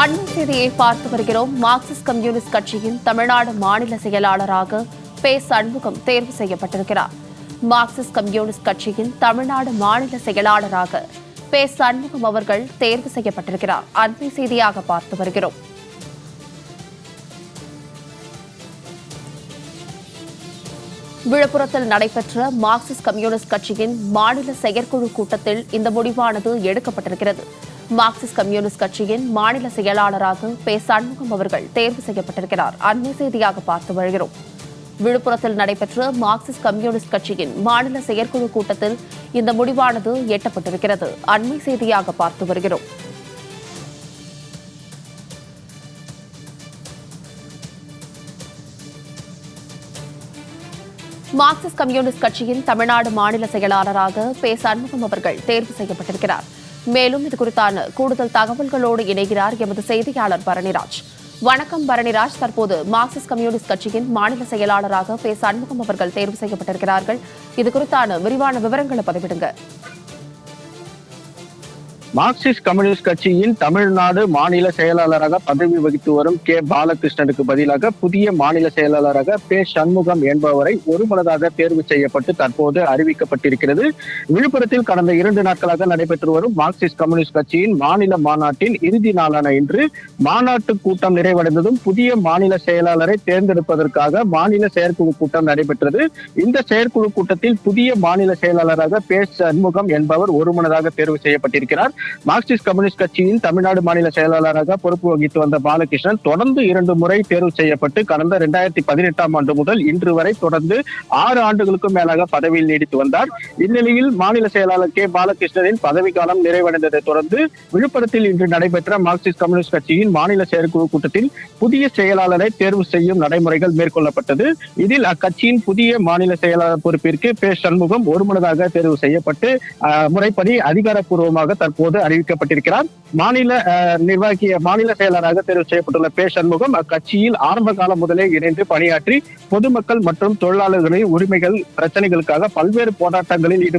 அண்மை செய்தியை பார்த்து வருகிறோம். மார்க்சிஸ்ட் கம்யூனிஸ்ட் கட்சியின் தமிழ்நாடு மாநில செயலாளராக பே சண்முகம் தேர்வு செய்யப்பட்டிருக்கிறார். மார்க்சிஸ்ட் கம்யூனிஸ்ட் கட்சியின் தமிழ்நாடு மாநில செயலாளராக பே சண்முகம் அவர்கள் தேர்வு செய்யப்பட்டிருக்கிறார். அண்மை செய்தியாக பார்த்து வருகிறோம். விழுப்புரத்தில் நடைபெற்ற மார்க்சிஸ்ட் கம்யூனிஸ்ட் கட்சியின் மாநில செயற்குழு கூட்டத்தில் இந்த முடிவானது எடுக்கப்பட்டிருக்கிறது. மார்க்சிஸ்ட் கம்யூனிஸ்ட் கட்சியின் மாநில செயலாளராக பே. சண்முகம் அவர்கள் தேர்வு செய்யப்பட்டிருக்கிறார். அண்மை செய்தியாக பார்த்து வருகிறோம். விழுப்புரத்தில் நடைபெற்ற மார்க்சிஸ்ட் கம்யூனிஸ்ட் கட்சியின் மாநில செயற்குழு கூட்டத்தில் இந்த முடிவானது எட்டப்பட்டிருக்கிறது. அண்மை செய்தியாக பார்த்து வருகிறோம். மார்க்சிஸ்ட் கம்யூனிஸ்ட் கட்சியின் தமிழ்நாடு மாநில செயலாளராக பே சண்முகம் அவர்கள் தேர்வு செய்யப்பட்டிருக்கிறார். மேலும் இது குறித்தான கூடுதல் தகவல்களோடு இணைகிறார் எமது செய்தியாளர் பரணிராஜ். வணக்கம் பரணிராஜ். தற்போது மார்க்சிஸ்ட் கம்யூனிஸ்ட் கட்சியின் மாநில செயலாளராக பே சண்முகம் அவர்கள் தேர்வு செய்யப்பட்டிருக்கிறார்கள். இது குறித்தான விரிவான விவரங்களை பதிவிடுங்க. மார்க்சிஸ்ட் கம்யூனிஸ்ட் கட்சியின் தமிழ்நாடு மாநில செயலாளராக பதவி வகித்து வரும் கே. பாலகிருஷ்ணனுக்கு பதிலாக புதிய மாநில செயலாளராக பே. சண்முகம் என்பவரை ஒருமனதாக தேர்வு செய்யப்பட்டு தற்போது அறிவிக்கப்பட்டிருக்கிறது. விழுப்புரத்தில் கடந்த இரண்டு நாட்களாக நடைபெற்று வரும் மார்க்சிஸ்ட் கம்யூனிஸ்ட் கட்சியின் மாநில மாநாட்டின் இறுதி நாளான இன்று மாநாட்டு கூட்டம் நிறைவடைந்ததும் புதிய மாநில செயலாளரை தேர்ந்தெடுப்பதற்காக மாநில செயற்குழு கூட்டம் நடைபெற்றது. இந்த செயற்குழு கூட்டத்தில் புதிய மாநில செயலாளராக பே. சண்முகம் என்பவர் ஒருமனதாக தேர்வு செய்யப்பட்டிருக்கிறார். மார்க்சிஸ்ட் கம்யூனிஸ்ட் கட்சியின் தமிழ்நாடு மாநில செயலாளராக பொறுப்பு வகித்து வந்த பாலகிருஷ்ணன் தொடர்ந்து இரண்டு முறை தேர்வு செய்யப்பட்டு கடந்த இரண்டாயிரத்தி பதினெட்டாம் ஆண்டு முதல் இன்று வரை தொடர்ந்து ஆறு ஆண்டுகளுக்கும் மேலாக பதவியில் நீடித்து வந்தார். இந்நிலையில் மாநில செயலாளர் கே பாலகிருஷ்ணனின் பதவிக்காலம் நிறைவடைந்ததை தொடர்ந்து விழுப்புரத்தில் இன்று நடைபெற்ற மார்க்சிஸ்ட் கம்யூனிஸ்ட் கட்சியின் மாநில செயற்குழு கூட்டத்தில் புதிய செயலாளரை தேர்வு செய்யும் நடைமுறைகள் மேற்கொள்ளப்பட்டது. இதில் அக்கட்சியின் புதிய மாநில செயலாளர் பொறுப்பிற்கு பே சண்முகம் ஒருமனதாக தேர்வு செய்யப்பட்டு முறைப்படி அதிகாரப்பூர்வமாக தற்போது அறிவிக்கப்பட்டிருக்கிறார். மாநில நிர்வாகிய மாநில செயலராக தேர்வு செய்யப்பட்டுள்ள பே சண்முகம் அக்கட்சியில் ஆரம்ப காலம் முதலே இணைந்து பணியாற்றி பொதுமக்கள் மற்றும் தொழிலாளர்களின் உரிமைகள் பிரச்சனைகளுக்காக பல்வேறு போராட்டங்களில் ஈடுபட்டு